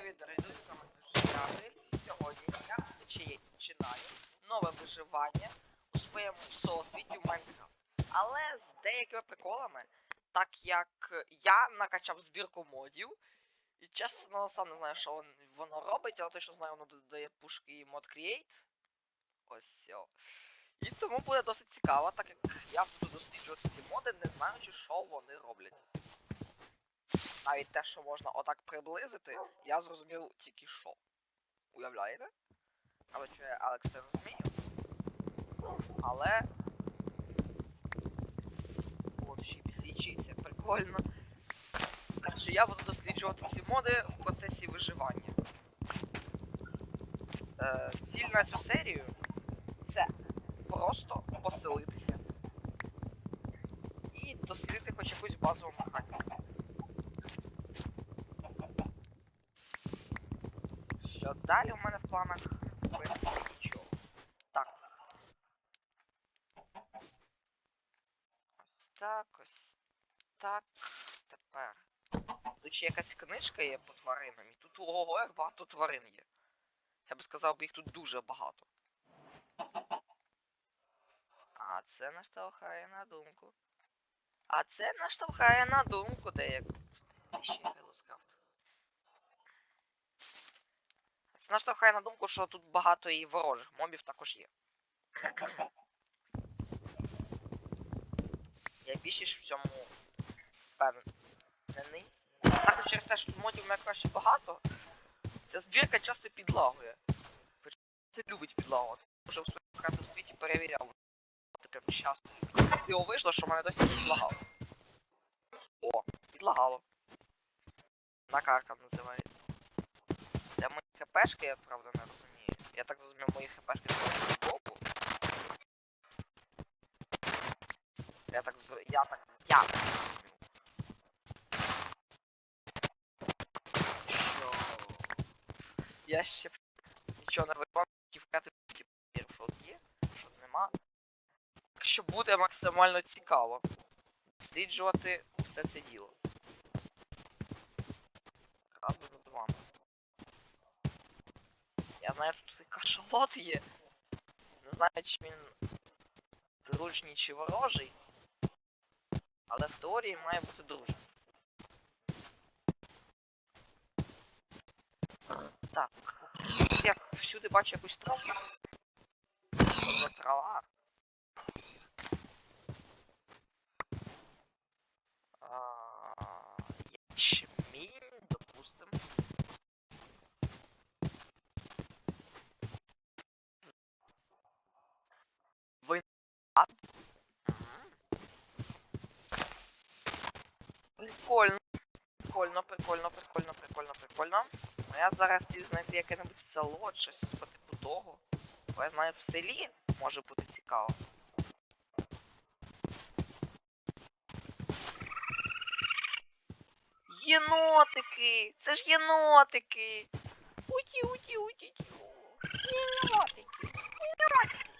привіт, дорогі друзі, з вами Жирафи. Сьогодні я чи- починаю нове виживання у своєму всесвіті в Майнкрафт. Але з деякими приколами, так як я накачав збірку модів, і чесно сам не знаю, що воно робить, але точно знаю, воно додає пушки і мод Create. Ось все. І тому буде досить цікаво, так як я буду досліджувати ці моди, не знаючи, що вони роблять. Навіть те, що можна отак приблизити, я зрозумів тільки що. Уявляєте? Але я Алекс не розумію. Але. От ще й підсвічується, прикольно. Так що я буду досліджувати ці моди в процесі виживання. Е, ціль на цю серію це просто поселитися і дослідити хоч якусь базову механіку. Що далі у мене в планах в нічого. Так. Ось так, ось так. Тепер. Тут ще якась книжка є по тваринам, і тут ого, як багато тварин є. Я би сказав, їх тут дуже багато. А це наштовхає на думку. А це наштовхає на думку, де як. Ще Це наштовхає на думку, що тут багато і ворожих мобів також є. Я більше в цьому впевнений. Також через те, що модів найкраще багато, ця збірка часто підлагує. Це любить підлагувати. Вже в своєму крату світі перевіряв. Прям часто. Диво вийшло, що в мене досі підлагало. О, підлагало. На Накарка називається. Хпшки, я правда не розумію. Я так розумію, мої хпшки з боку. Я так з... Я так. Я так. Що? Я ще нічого не тільки вкати типу, що є, що нема. Так що буде максимально цікаво досліджувати усе це діло. Разом з вами. Я знаю, що тут кашалот є. Не знаю, чи він дружній чи ворожий. Але в теорії має бути дружній. Так. Я всюди бачу якусь траву. За трава? А, Ячмінь, Прикольно, прикольно, прикольно, прикольно. Ну я зараз хотів знайти яке-небудь село, щось по типу того. Бо я знаю, в селі може бути цікаво. Єнотики! Це ж єнотики! Уті, уті, уті, ті. Єнотики! Єнотики!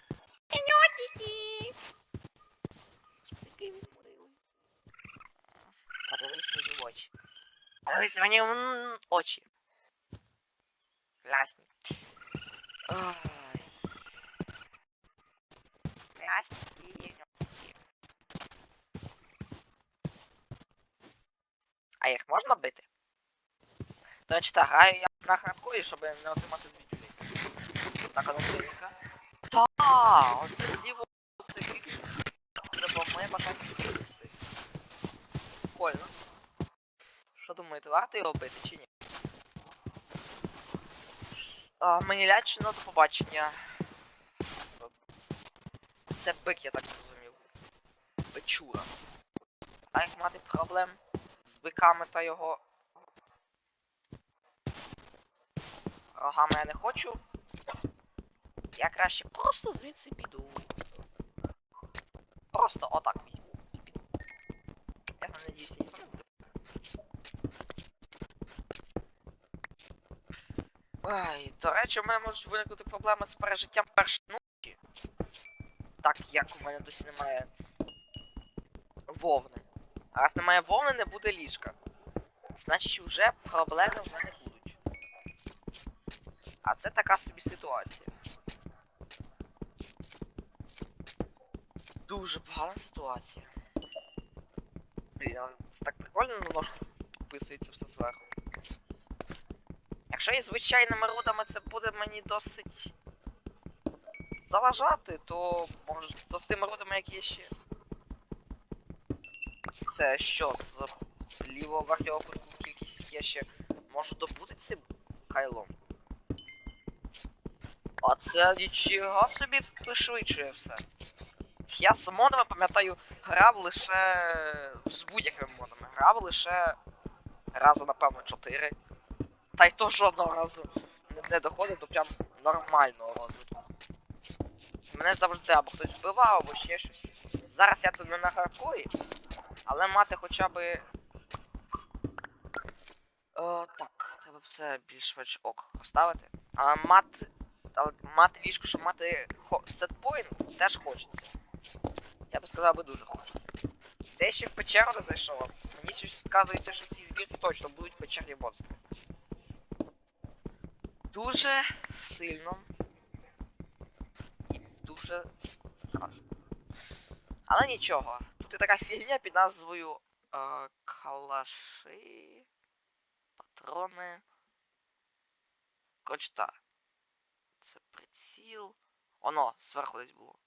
Єнотики! Який він милий. Подивись мені в очі. Подивись мені в очі. Лясні. А їх можна бити? Речі, так, граю я на хардкорі, щоб не отримати звідюлі. Так, а ну дивіться. Та, оце зліво, це. Це було моє бажання їсти. Прикольно. Що думаєте, варто його бити чи ні? А, мені лячно до побачення. Це бик, я так зрозумів. Печура. А як мати проблем з биками та його. Рогами я не хочу. Я краще просто звідси піду. Просто отак візьму. І піду. Я не надіюся, ніхто не Ай, до речі, у мене можуть виникнути проблеми з пережиттям першої ночі. Так як у мене досі немає вовни. А раз немає вовни, не буде ліжка. Значить вже проблеми в мене будуть. А це така собі ситуація. Дуже погана ситуація. Блін, це так прикольно, ну воно підписується все зверху. Якщо і звичайними рудами це буде мені досить заважати, то може то з тими рудами, які є ще. Це що, з лівого верхнього кутку кількість є ще можу добути цим кайлом? А це нічого собі пришвидшує все. Я з модами, пам'ятаю, грав лише з будь-якими модами. Грав лише рази, напевно, 4. Та й то жодного разу не, доходив до прям нормального розвитку. Мене завжди або хтось вбивав, або ще щось. Зараз я тут не на хардкорі, але мати хоча би. О, так, треба все більш-менш ок розставити. А мати. Але мати ліжко, щоб мати хо... теж хочеться. Я би сказав, би дуже хочеться. Це ще в печеру не зайшов. Мені щось підказується, що в цій збірці точно будуть печерні монстри. Дуже сильно. І дуже страшно. Але нічого. Тут є така фігня під назвою е, калаши. Патрони. Коротше так. Це приціл. Оно, зверху десь було.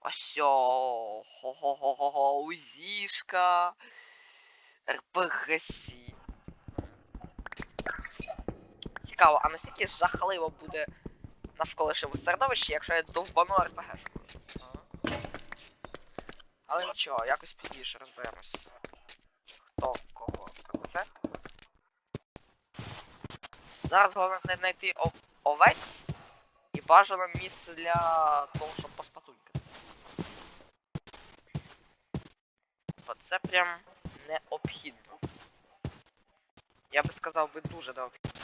Ось о, хо-хо-хо-хо, узішка. РПГ-сі. Цікаво, а наскільки жахливо буде навколишньому середовище, якщо я довбану РПГшку? Але нічого, якось пізніше розберемось. Хто кого це? Зараз головне знайти ов- овець і бажано місце для того, щоб поспатунькати. Бо це прям необхідно. Я би сказав би дуже необхідно.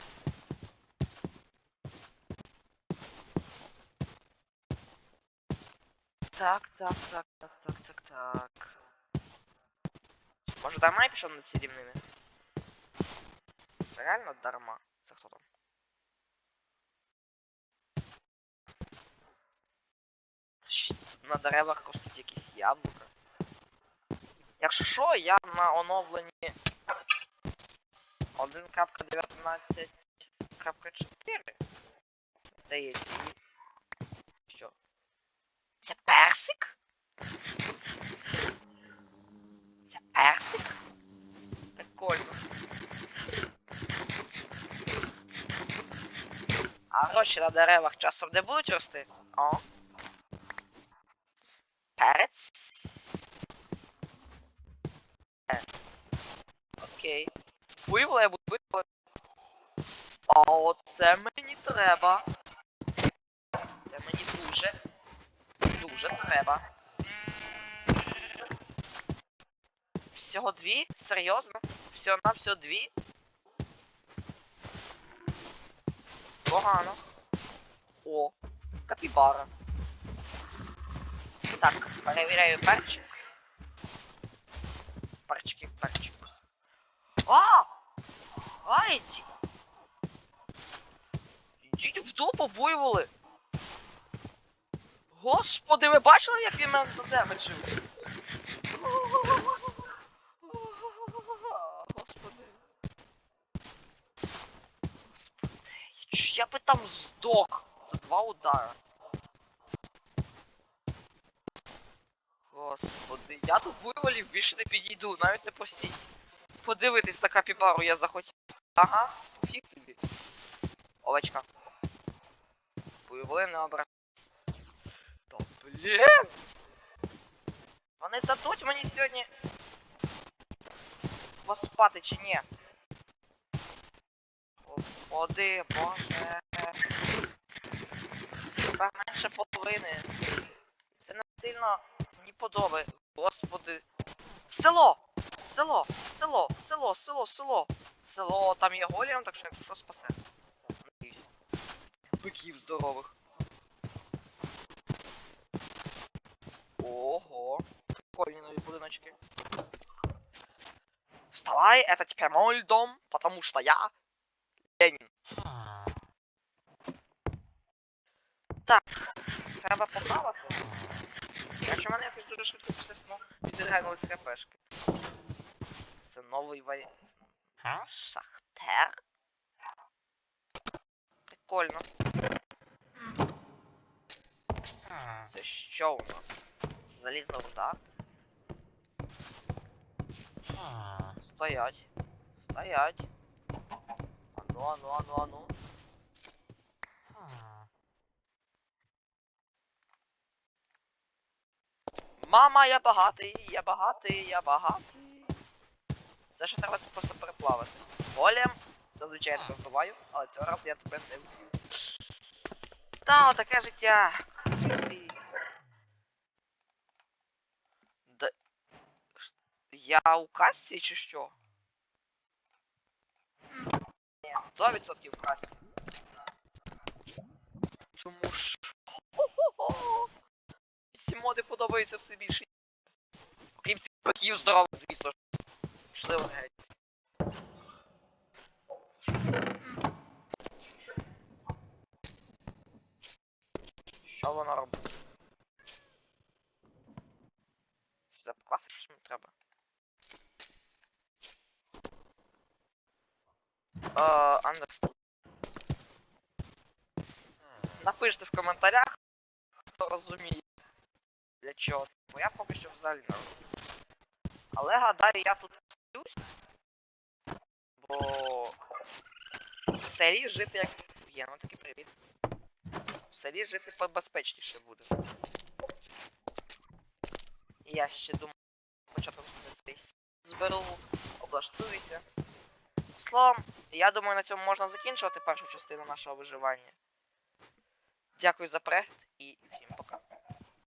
Так, так, так, так, так, так, так. Може дарма я пішов на ці рівнини? Це реально дарма. Це хто там? На деревах ростуть якісь яблука. Якщо що, я на оновленні 1.19.4. Здається. Це персик? Це персик? Прикольно. А гроші на деревах часом не будуть рости? О. Перець. Окей. Вивели, я буду вивели. А оце мені треба. Це мені дуже. Дуже треба. Всього дві? Серйозно? Всього на всього дві? Погано. О, капібара. Так, перевіряю перчик. Перчики, перчик. А! Ай! ді- Йдіть в дупу, буйволи! Господи, ви бачили, як він мене задемеджив? Господи. Господи, я би там здох за два удара. Господи, я до вивалів більше не підійду, навіть не постій. Подивитись на капібару я захотів. Ага, фіг тобі. Овечка. Буйволи не обрати. Блін! Вони дадуть мені сьогодні поспати чи ні? Господи, боже. Тепер менше половини. Це не сильно мені подобає. Господи. Село! Село! Село! Село! Село! Село! Село, там є голієм, так що якщо що спасе. Биків здорових. Прикольні нові будиночки. Вставай, это теперь мой дом, потому что я Ленин. Так, треба похавати. Якщо в мене якось дуже швидко після сну відрегнулись хпшки. Це новий варіант. Шахтер? Прикольно. Це що у нас? Залізна руда? Стоять. Стоять. Ану, ану, ану, ану. Мама, я багатий, я багатий, я багатий. Все, що треба, це просто переплавити. Голем, зазвичай я тебе вбиваю, але цього разу я тебе не вб'ю. Та, отаке життя. Я у касці чи що? Ні, 100% в касці. Чому ж? Хо-хо-хо! Ці моди подобаються все більше. Окрім цих баків здорових, звісно ж. Пішли вони геть. Що? Воно робить? Що за покласти, щось мені треба. Е, Андекс. Напишіть в коментарях, хто розуміє. Для чого. Бо я поки що взагалі не розумію. Але гадаю, я тут встаюсь. Бо в селі жити як є, ну таки привіт. В селі жити побезпечніше буде. Я ще думаю, спочатку десь зберу, облаштуюся. Словом, я думаю, на цьому можна закінчувати першу частину нашого виживання. Дякую за перегляд і